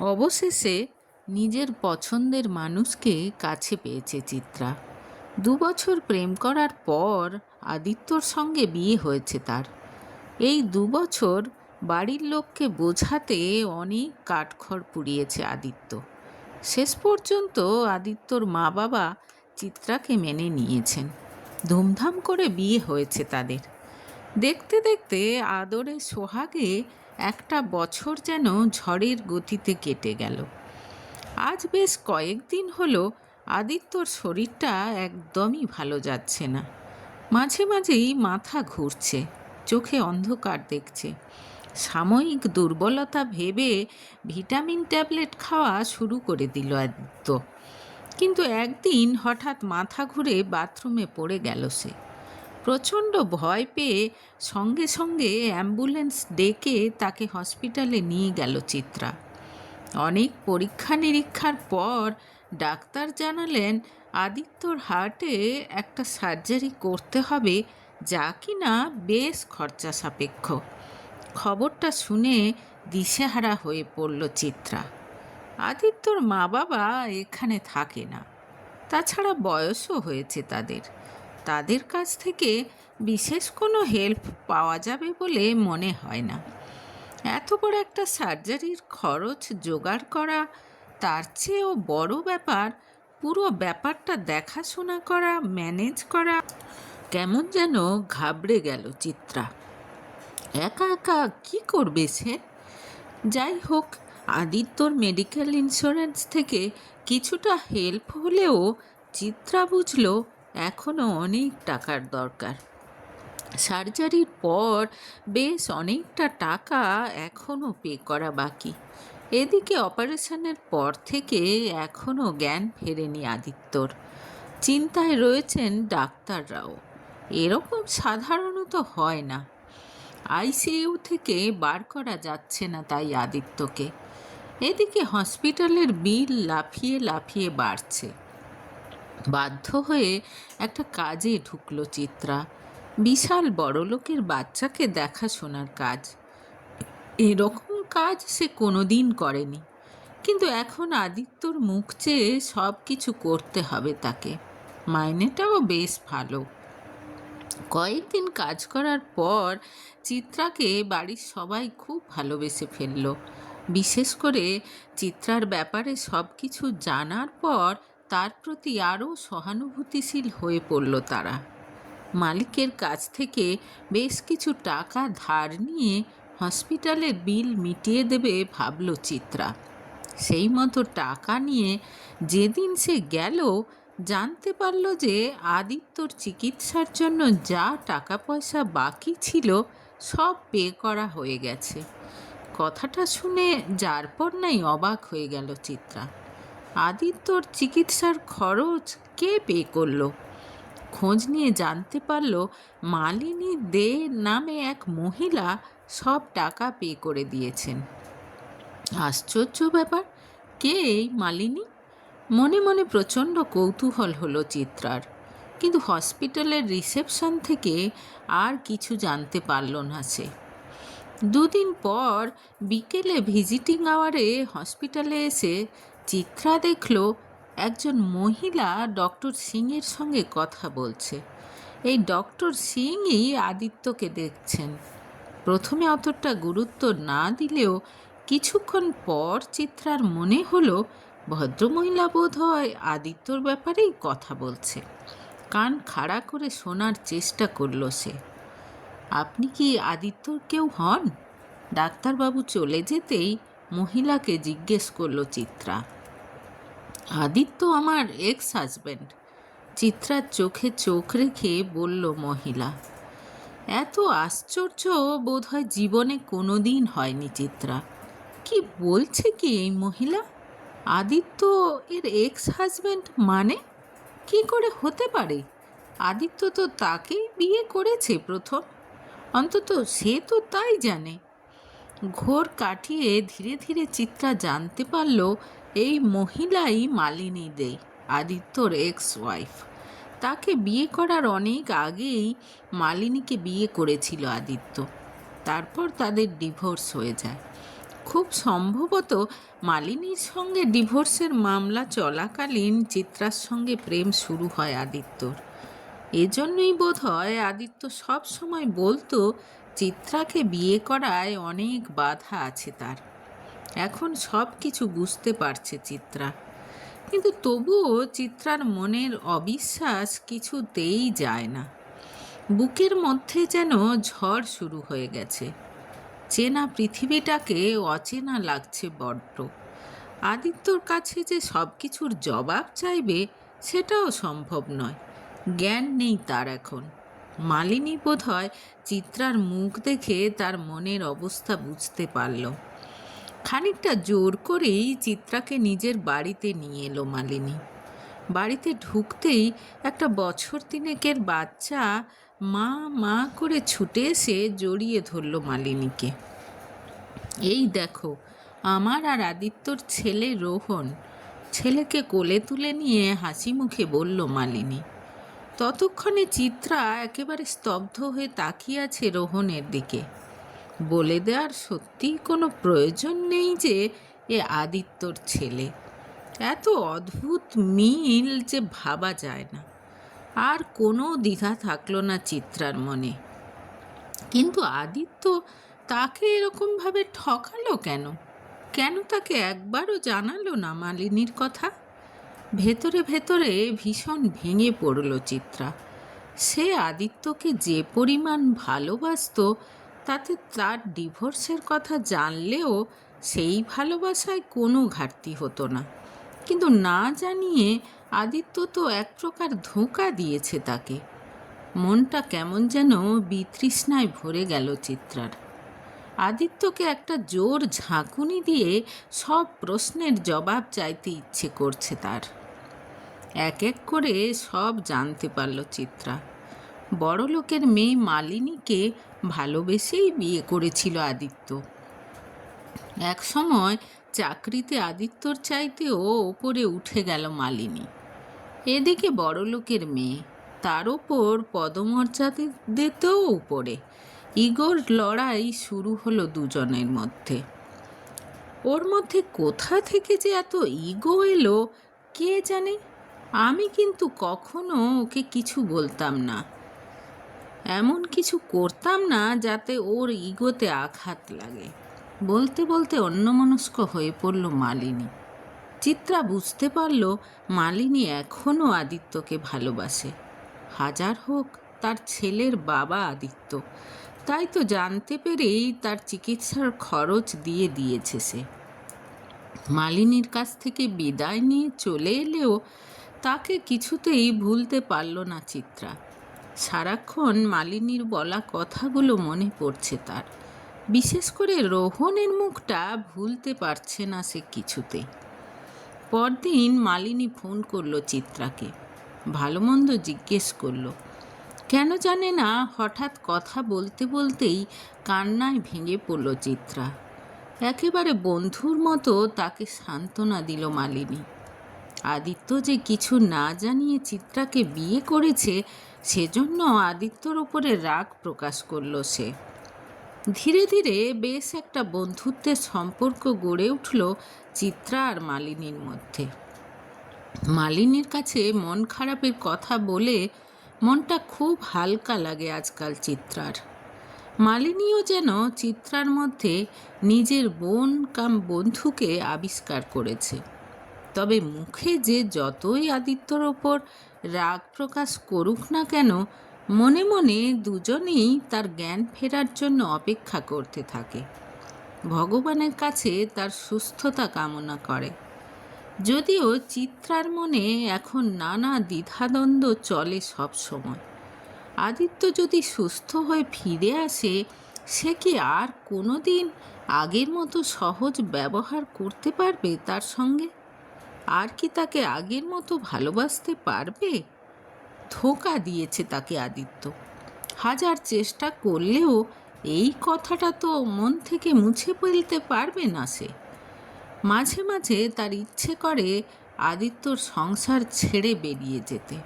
অবশেষে নিজের পছন্দের মানুষকে কাছে পেয়েছে চিত্রা। দু বছর প্রেম করার পর আদিত্যর সঙ্গে বিয়ে হয়েছে তার। এই দু বছর বাড়ির লোককে বোঝাতে অনেক কাঠখড় পুড়িয়েছে আদিত্য। শেষ পর্যন্ত আদিত্যর মা বাবা চিত্রাকে মেনে নিয়েছেন। ধুমধাম করে বিয়ে হয়েছে তাদের। দেখতে দেখতে আদরে সোহাগে একটা বছর যেন ঝড়ের গতিতে কেটে গেল। আজ বেশ কয়েকদিন হলো আদিত্যর শরীরটা একদমই ভালো যাচ্ছে না। মাঝে মাঝেই মাথা ঘুরছে, চোখে অন্ধকার দেখছে। সাময়িক দুর্বলতা ভেবে ভিটামিন ট্যাবলেট খাওয়া শুরু করে দিল আদিত্য। কিন্তু একদিন হঠাৎ মাথা ঘুরে বাথরুমে পড়ে গেল সে। প্রচণ্ড ভয় পেয়ে সঙ্গে সঙ্গে অ্যাম্বুলেন্স ডেকে তাকে হসপিটালে নিয়ে গেল চিত্রা। অনেক পরীক্ষা নিরীক্ষার পর ডাক্তার জানালেন, আদিত্যর হার্টে একটা সার্জারি করতে হবে যা কিনা বেশ খরচা সাপেক্ষ খবরটা শুনে দিশেহারা হয়ে পড়ল চিত্রা। আদিত্যর মা বাবা এখানে থাকে না। তাছাড়া বয়সও হয়েছে তাদের। তাদের কাছ থেকে বিশেষ কোনো হেল্প পাওয়া যাবে বলে মনে হয় না। এত বড় একটা সার্জারির খরচ জোগাড় করা, তার চেয়েও বড় ব্যাপার, পুরো ব্যাপারটা দেখাশোনা করা ম্যানেজ করা, কেমন যেন ঘাবড়ে গেল চিত্রা। একা একা কি করবে সে? যাই হোক, আদিত্যর মেডিকেল ইন্স্যুরেন্স থেকে কিছুটা হেল্প হলেও চিত্রা বুঝল এখনও অনেক টাকার দরকার। সার্জারির পর বেশ অনেকটা টাকা এখনও পে করা বাকি। এদিকে অপারেশনের পর থেকে এখনও জ্ঞান ফেরেনি আদিত্যর। চিন্তায় রয়েছেন ডাক্তাররাও। এরকম সাধারণত হয় না। আইসিইউ থেকে বার করা যাচ্ছে না তাই আদিত্যকে। এদিকে হসপিটালের বিল লাফিয়ে লাফিয়ে বাড়ছে। বাধ্য হয়ে একটা কাজে ঢুকলো চিত্রা। বিশাল বড়লোকের বাচ্চাকে দেখাশোনার কাজ। এরকম কাজ সে কোনোদিন করেনি। কিন্তু এখন আদিত্যর মুখ চেয়ে সব কিছু করতে হবে তাকে। মাইনেটাও বেশ ভালো। কয়েকদিন কাজ করার পর চিত্রাকে বাড়ির সবাই খুব ভালোবেসে ফেলল। বিশেষ করে চিত্রার ব্যাপারে সব কিছু জানার পর তার প্রতি আরও সহানুভূতিশীল হয়ে পড়ল তারা। মালিকের কাছ থেকে বেশ কিছু টাকা ধার নিয়ে হসপিটালের বিল মিটিয়ে দেবে ভাবল চিত্রা। সেই মতো টাকা নিয়ে যেদিন সে গেল, জানতে পারল যে আদিত্যর চিকিৎসার জন্য যা টাকা পয়সা বাকি ছিল সব পে করা হয়ে গেছে। কথাটা শুনে যার পর নাই অবাক হয়ে গেল চিত্রা। আদিত্যর চিকিৎসার খরচ কে পে করল? খোঁজ নিয়ে জানতে পারল মালিনী দে নামে এক মহিলা সব টাকা পে করে দিয়েছেন। আশ্চর্য ব্যাপার, কে এই মালিনী? মনে মনে প্রচণ্ড কৌতূহল হলো চিত্রার, কিন্তু হসপিটালের রিসেপশন থেকে আর কিছু জানতে পারল না সে। দুদিন পর বিকেলে ভিজিটিং আওয়ারে হসপিটালে এসে চিত্রা দেখল একজন মহিলা ডক্টর সিংয়ের সঙ্গে কথা বলছে। এই ডক্টর সিংই আদিত্যকে দেখছেন। প্রথমে অতটা গুরুত্ব না দিলেও কিছুক্ষণ পর চিত্রার মনে হলো, ভদ্রমহিলা বোধ হয় আদিত্যর ব্যাপারেই কথা বলছে। কান খাড়া করে শোনার চেষ্টা করল সে। আপনি কি আদিত্যর কেউ হন? ডাক্তারবাবু চলে যেতেই মহিলাকে জিজ্ঞেস করল চিত্রা। আদিত্য আমার এক্স হাজব্যান্ড চিত্রার চোখে চোখ রেখে বলল, মহিলা, এত আশ্চর্য বোধহয় জীবনে কোনো দিন হয়নি চিত্রা। কি বলছে কি এই মহিলা? আদিত্য এর এক্স হাজব্যান্ড মানে? কি করে হতে পারে? আদিত্য তো তাকেই বিয়ে করেছে প্রথম। অন্তত সে তো তাই জানে। ঘোর কাটিয়ে ধীরে ধীরে চিত্রা জানতে পারল এই মহিলাই মালিনী দে আদিত্যর এক্স ওয়াইফ তাকে বিয়ে করার অনেক আগেই মালিনীকে বিয়ে করেছিল আদিত্য। তারপর তাদের ডিভোর্স হয়ে যায়। খুব সম্ভবত মালিনীর সঙ্গে ডিভোর্সের মামলা চলাকালীন চিত্রার সঙ্গে প্রেম শুরু হয় আদিত্যর। এজন্যই বোধ হয় আদিত্য সব সময় বলতো, চিত্রাকে বিয়ে করায় অনেক বাধা আছে তার। এখন সব কিছু বুঝতে পারছে চিত্রা। কিন্তু তবুও চিত্রার মনের অবিশ্বাস কিছুতেই যায় না। বুকের মধ্যে যেন ঝড় শুরু হয়ে গেছে। চেনা পৃথিবীটাকে অচেনা লাগছে বড্ড। আদিত্যর কাছে যে সব কিছুর জবাব চাইবে, সেটাও সম্ভব নয়। জ্ঞান নেই তার এখন। মালিনী বোধ হয় চিত্রার মুখ দেখে তার মনের অবস্থা বুঝতে পারল। খানিকটা জোর করেই চিত্রাকে নিজের বাড়িতে নিয়ে এলো মালিনী। বাড়িতে ঢুকতেই একটা বছর তিনেকের বাচ্চা মা মা করে ছুটে এসে জড়িয়ে ধরল মালিনীকে। এই দেখো, আমার আর আদিত্যর ছেলে রোহন। ছেলেকে কোলে তুলে নিয়ে হাসি মুখে বলল মালিনী। ততক্ষণে চিত্রা একেবারে স্তব্ধ হয়ে তাকিয়ে আছে রোহনের দিকে। বলে দেওয়ার সত্যিই কোনো প্রয়োজন নেই যে এ আদিত্যর ছেলে। এত অদ্ভুত মিল যে ভাবা যায় না। আর কোনো দ্বিধা থাকল না চিত্রার মনে। কিন্তু আদিত্য তাকে এরকমভাবে ঠকালো কেন? কেন তাকে একবারও জানালো না মালিনীর কথা? ভেতরে ভেতরে ভীষণ ভেঙে পড়ল চিত্রা। সে আদিত্যকে যে পরিমাণ ভালোবাসতো তাতে তার ডিভোর্সের কথা জানলেও সেই ভালোবাসায় কোনো ঘাটতি হতো না। কিন্তু না জানিয়ে আদিত্য তো এক প্রকার ধোঁকা দিয়েছে তাকে। মনটা কেমন যেন বিতৃষ্ণায় ভরে গেল চিত্রার। আদিত্যকে একটা জোর ঝাঁকুনি দিয়ে সব প্রশ্নের জবাব চাইতে ইচ্ছে করছে তার। এক এক করে সব জানতে পারল চিত্রা। বড় লোকের মেয়ে মালিনীকে ভালোবেসেই বিয়ে করেছিল আদিত্য। এক সময় চাকরিতে আদিত্যর চাইতেও ওপরে উঠে গেল মালিনী। এদিকে বড় লোকের মেয়ে, তার ওপর পদমর্যাদাতেও উপরে ইগোর লড়াই শুরু হলো দুজনের মধ্যে। ওর মধ্যে কোথা থেকে যে এত ইগো এলো, কে জানে? আমি কিন্তু কখনো ওকে কিছু বলতাম না। এমন কিছু করতাম না যাতে ওর ইগোতে আঘাত লাগে। বলতে বলতে অন্যমনস্ক হয়ে পড়ল মালিনী। চিত্রা বুঝতে পারল মালিনী এখনও আদিত্যকে ভালোবাসে। হাজার হোক, তার ছেলের বাবা আদিত্য। তাই তো জানতে পেরেই তার চিকিৎসার খরচ দিয়ে দিয়েছে সে। মালিনীর কাছ থেকে বিদায় নিয়ে চলে এলেও তাকে কিছুতেই ভুলতে পারল না চিত্রা। সারাক্ষণ মালিনীর বলা কথাগুলো মনে পড়ছে তার। বিশেষ করে রোহনের মুখটা ভুলতে পারছে না সে কিছুতেই। পরদিন মালিনী ফোন করল চিত্রাকে। ভালো মন্দ জিজ্ঞেস করল, কেন জানে না, হঠাৎ কথা বলতে বলতেই কান্নায় ভেঙে পড়ল চিত্রা। একেবারে বন্ধুর মতো তাকে সান্ত্বনা দিল মালিনী। আদিত্য যে কিছু না জানিয়ে চিত্রাকে বিয়ে করেছে, সেজন্য আদিত্যর ওপরে রাগ প্রকাশ করল সে। ধীরে ধীরে বেশ একটা বন্ধুত্বের সম্পর্ক গড়ে উঠল চিত্রা আর মালিনীর মধ্যে। মালিনীর কাছে মন খারাপের কথা বলে মনটা খুব হালকা লাগে আজকাল চিত্রার। মালিনীও যেন চিত্রার মধ্যে নিজের বোন কাম বন্ধুকে আবিষ্কার করেছে। তবে মুখে যে যতই আদিত্যর ওপর রাগ প্রকাশ করুক না কেন, মনে মনে দুজনেই তার জ্ঞান ফেরার জন্য অপেক্ষা করতে থাকে। ভগবানের কাছে তার সুস্থতা কামনা করে। যদিও চিত্রার মনে এখন নানা দ্বিধাদ্বন্দ্ব চলে সব সময়। আদিত্য যদি সুস্থ হয়ে ফিরে আসে, সে কি আর কোনো দিন আগের মতো সহজ ব্যবহার করতে পারবে তার সঙ্গে? আর কি তাকে আগের মতো ভালোবাসতে পারবে? ধোকা দিয়েছে তাকে আদিত্য। হাজার চেষ্টা করলেও এই কথাটা তো মন থেকে মুছে ফেলতে পারবে না সে। মাঝে মাঝে তার ইচ্ছে করে আদিত্যর সংসার ছেড়ে বেরিয়ে যেতে।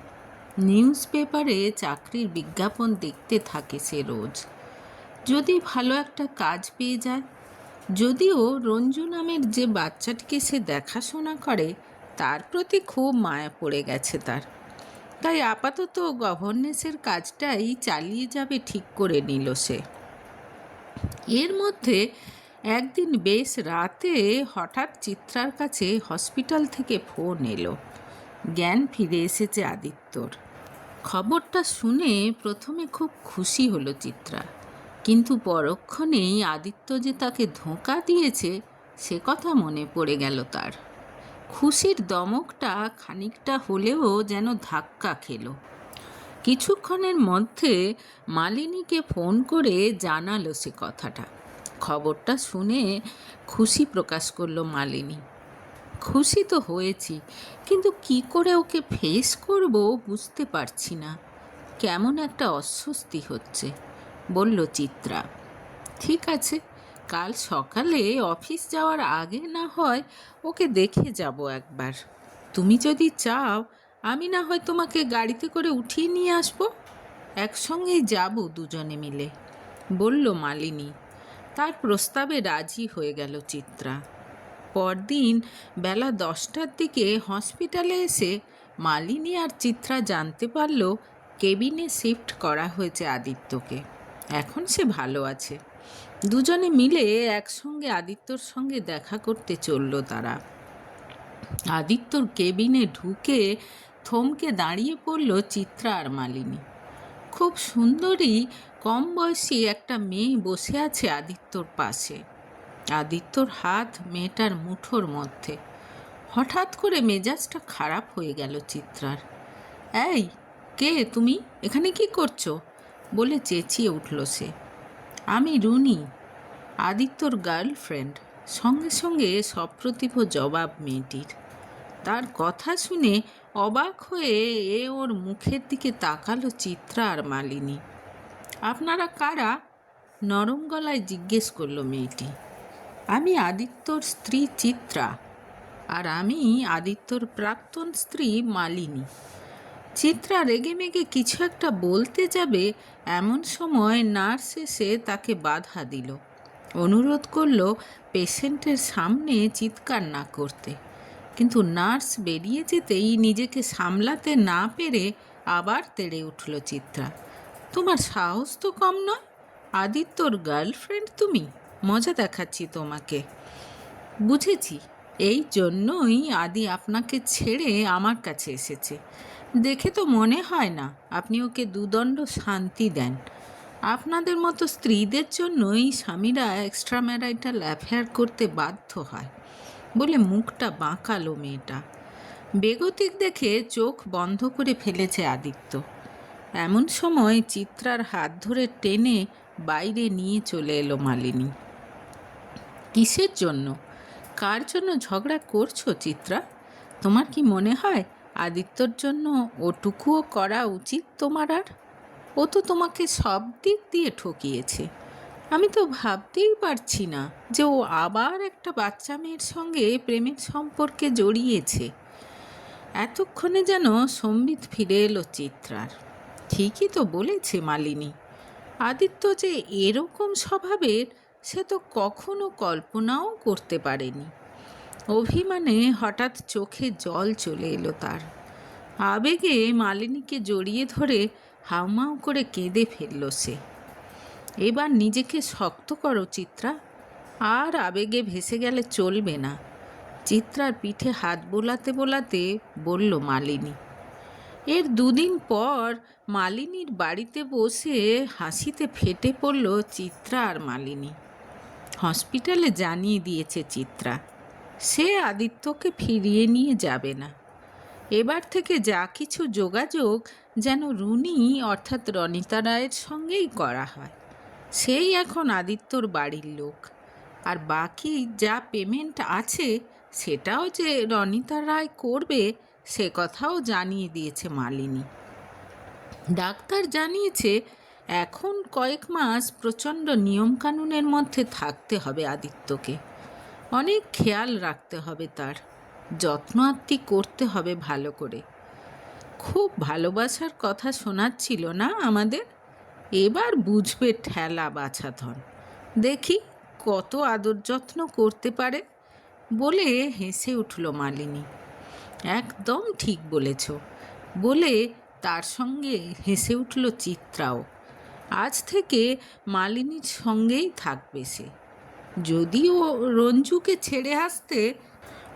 নিউজ পেপারে চাকরির বিজ্ঞাপন দেখতে থাকে সে রোজ। যদি ভালো একটা কাজ পেয়ে যায়। যদিও রঞ্জু নামের যে বাচ্চাটিকে সে দেখাশোনা করে তার প্রতি খুব মায়া পড়ে গেছে তার। তাই আপাতত গভর্নেন্সের কাজটাই চালিয়ে যাবে ঠিক করে নিল সে। এর মধ্যে একদিন বেশ রাতে হঠাৎ চিত্রার কাছে হসপিটাল থেকে ফোন এলো। জ্ঞান ফিরে এসেছে আদিত্যর। খবরটা শুনে প্রথমে খুব খুশি হলো চিত্রা। কিন্তু পরক্ষণেই আদিত্য যে তাকে ধোঁকা দিয়েছে, সে কথা মনে পড়ে গেল তার। খুশির দমকটা খানিকটা হলেও যেন ধাক্কা খেল। কিছুক্ষণের মধ্যে মালিনীকে ফোন করে জানালো সে কথাটা। খবরটা শুনে খুশি প্রকাশ করল মালিনী। খুশি তো হয়েছি, কিন্তু কি করে ওকে ফেস করব বুঝতে পারছি না। কেমন একটা অস্বস্তি হচ্ছে, বলল চিত্রা। ঠিক আছে কাল সকালে অফিস যাওয়ার আগে না হয় ওকে দেখে যাব একবার। তুমি যদি চাও, আমি না হয় তোমাকে গাড়িতে করে উঠিয়ে নিয়ে আসব। একসঙ্গেই যাব দুজনে মিলে, বলল মালিনী। তার প্রস্তাবে রাজি হয়ে গেল চিত্রা। পরদিন বেলা দশটার দিকে হসপিটালে এসে মালিনী আর চিত্রা জানতে পারল কেবিনে শিফট করা হয়েছে আদিত্যকে। এখন সে ভালো আছে। দুজনে মিলে একসঙ্গে আদিত্যর সঙ্গে দেখা করতে চলল তারা। আদিত্যর কেবিনে ঢুকে থমকে দাঁড়িয়ে পড়ল চিত্রা আর মালিনী। খুব সুন্দরী, কম বয়সী একটা মেয়ে বসে আছে আদিত্যর পাশে। আদিত্যর হাত মেয়েটার মুঠোর মধ্যে। হঠাৎ করে মেজাজটা খারাপ হয়ে গেল চিত্রার। এই, কে তুমি? এখানে কি করছ? বলে চেঁচিয়ে উঠল সে। আমি রুনি, আদিত্যর গার্লফ্রেন্ড। সঙ্গে সঙ্গে সপ্রতিভ জবাব মেয়েটির। তার কথা শুনে অবাক হয়ে এ ওর মুখের দিকে তাকালো চিত্রা আর মালিনী। আপনারা কারা? নরম গলায় জিজ্ঞেস করল মেয়েটি। আমি আদিত্যর স্ত্রী চিত্রা, আর আমি আদিত্যর প্রাক্তন স্ত্রী মালিনী। চিত্রা রেগে মেগে কিছু একটা বলতে যাবে, এমন সময় নার্স এসে তাকে বাধা দিল। অনুরোধ করল পেশেন্টের সামনে চিৎকার না করতে। কিন্তু নার্স বেরিয়ে যেতেই নিজেকে সামলাতে না পেরে আবার তেড়ে উঠল চিত্রা। তোমার সাহস তো কম নয়? আদিত্যর গার্লফ্রেন্ড তুমি? মজা দেখাচ্ছি তোমাকে। বুঝেছি, এই জন্যই আদি আপনাকে ছেড়ে আমার কাছে এসেছে। দেখে তো মনে হয় না আপনি ওকে দুদণ্ড শান্তি দেন। আপনাদের মতো স্ত্রীদের জন্যই স্বামীরা এক্সট্রা ম্যারাইটাল অ্যাফেয়ার করতে বাধ্য হয় বলে মুখটা বাঁকালো মেয়েটা। বেগতিক দেখে চোখ বন্ধ করে ফেলেছে আদিত্য। এমন সময় চিত্রার হাত ধরে টেনে বাইরে নিয়ে চলে এলো মালিনী। কিসের জন্য? কার জন্য ঝগড়া করছ চিত্রা? তোমার কি মনে হয় আদিত্যর জন্য ওটুকুও করা উচিত তোমার আর? ও তো তোমাকে সব দিক দিয়ে ঠকিয়েছে। আমি তো ভাবতেই পারছি না যে ও আবার একটা বাচ্চা মেয়ের সঙ্গে প্রেমের সম্পর্কে জড়িয়েছে। এতক্ষণে যেন সম্বিত ফিরে এলো চিত্রার। ঠিকই তো বলেছে মালিনী। আদিত্য যে এরকম স্বভাবের, সে তো কখনো কল্পনাও করতে পারেনি। অভিমানে হঠাৎ চোখে জল চলে এলো তার। আবেগে মালিনীকে জড়িয়ে ধরে হাউমাউ করে কেঁদে ফেলল সে। এবার নিজেকে শক্ত করো, চিত্রা। আর আবেগে ভেসে গেলে চলবে না। চিত্রার পিঠে হাত বোলাতে বোলাতে বলল মালিনী। এর দুদিন পর মালিনীর বাড়িতে বসে হাসিতে ফেটে পড়ল চিত্রা আর মালিনী। হসপিটালে জানিয়ে দিয়েছে চিত্রা। সে আদিত্যকে ফিরিয়ে নিয়ে যাবে না। এবার থেকে যা কিছু যোগাযোগ যেন রুনি অর্থাৎ রনিতা রায়ের সঙ্গেই করা হয়। সেই এখন আদিত্যর বাড়ির লোক। আর বাকি যা পেমেন্ট আছে, সেটাও যে রনিতা রায় করবে, সে কথাও জানিয়ে দিয়েছে মালিনী। ডাক্তার জানিয়েছে, এখন কয়েক মাস প্রচণ্ড নিয়মকানুনের মধ্যে থাকতে হবে আদিত্যকে। অনেক খেয়াল রাখতে হবে তার। যত্ন আত্মি করতে হবে ভালো করে। খুব ভালোবাসার কথা শোনাচ্ছিল না আমাদের? এবার বুঝবে ঠেলা বাছাধন। দেখি কত আদর যত্ন করতে পারে বলে হেসে উঠল মালিনী। একদম ঠিক বলেছ বলে তার সঙ্গে হেসে উঠল চিত্রাও। আজ থেকে মালিনীর সঙ্গেই থাকবে সে। যদিও রঞ্জুকে ছেড়ে আসতে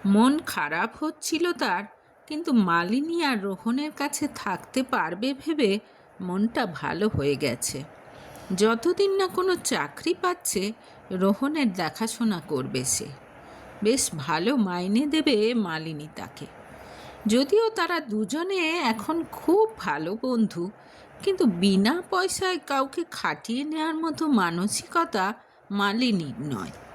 মন খারাপ হচ্ছিল তার, কিন্তু মালিনী আর রোহনের কাছে থাকতে পারবে ভেবে মনটা ভালো হয়ে গেছে। যতদিন না কোনো চাকরি পাচ্ছে, রোহনের দেখাশোনা করবে সে। বেশ ভালো মাইনে দেবে মালিনী তাকে। যদিও তারা দুজনে এখন খুব ভালো বন্ধু, কিন্তু বিনা পয়সায় কাউকে খাটিয়ে নেওয়ার মতো মানসিকতা মালিনীর নয়।